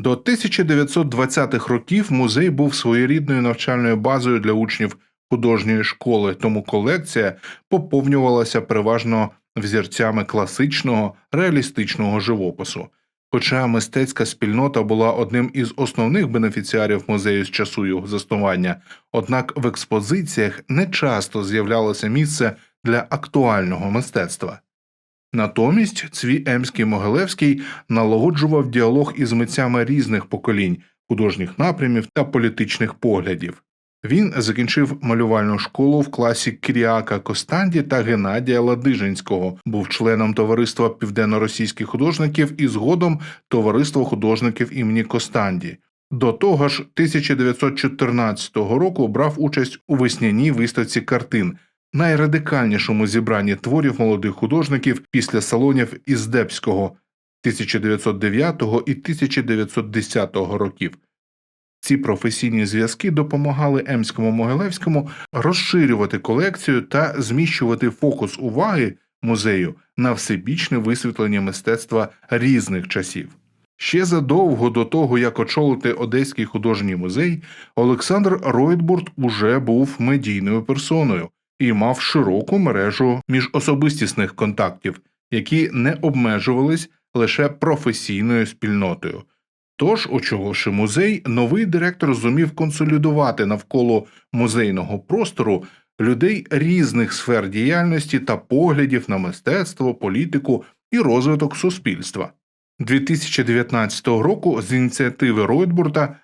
До 1920-х років музей був своєрідною навчальною базою для учнів художньої школи, тому колекція поповнювалася переважно взірцями класичного реалістичного живопису. Хоча мистецька спільнота була одним із основних бенефіціарів музею з часу його заснування, однак в експозиціях не часто з'являлося місце для актуального мистецтва. Натомість Цвій Емський Могилевський налагоджував діалог із митцями різних поколінь, художніх напрямів та політичних поглядів. Він закінчив малювальну школу в класі Кіріака Костанді та Геннадія Ладижинського, був членом товариства південно-російських художників і згодом товариства художників імені Костанді. До того ж, 1914 року брав участь у весняній виставці картин, найрадикальнішому зібранні творів молодих художників після салонів Іздебського 1909 і 1910 років. Ці професійні зв'язки допомагали Емському Могилевському розширювати колекцію та зміщувати фокус уваги музею на всебічне висвітлення мистецтва різних часів. Ще задовго до того, як очолити Одеський художній музей, Олександр Ройтбурт уже був медійною персоною і мав широку мережу міжособистісних контактів, які не обмежувались лише професійною спільнотою. Тож, очоливши музей, новий директор зумів консолідувати навколо музейного простору людей різних сфер діяльності та поглядів на мистецтво, політику і розвиток суспільства. 2019 року з ініціативи Ройтбурта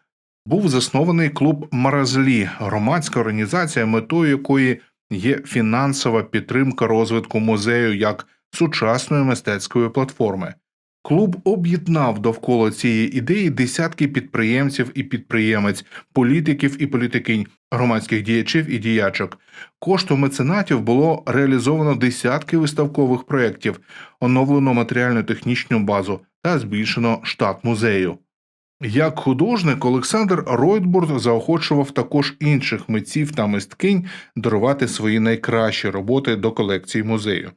був заснований клуб Маразлі, громадська організація, метою якої є фінансова підтримка розвитку музею як сучасної мистецької платформи. Клуб об'єднав довкола цієї ідеї десятки підприємців і підприємець, політиків і політикинь, громадських діячів і діячок. Коштом меценатів було реалізовано десятки виставкових проєктів, оновлено матеріально-технічну базу та збільшено штат музею. Як художник Олександр Ройтбург заохочував також інших митців та мисткинь дарувати свої найкращі роботи до колекції музею.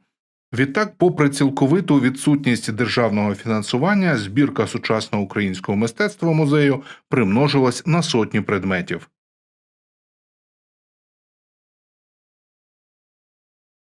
Відтак, попри цілковиту відсутність державного фінансування, збірка сучасного українського мистецтва музею примножилась на сотні предметів.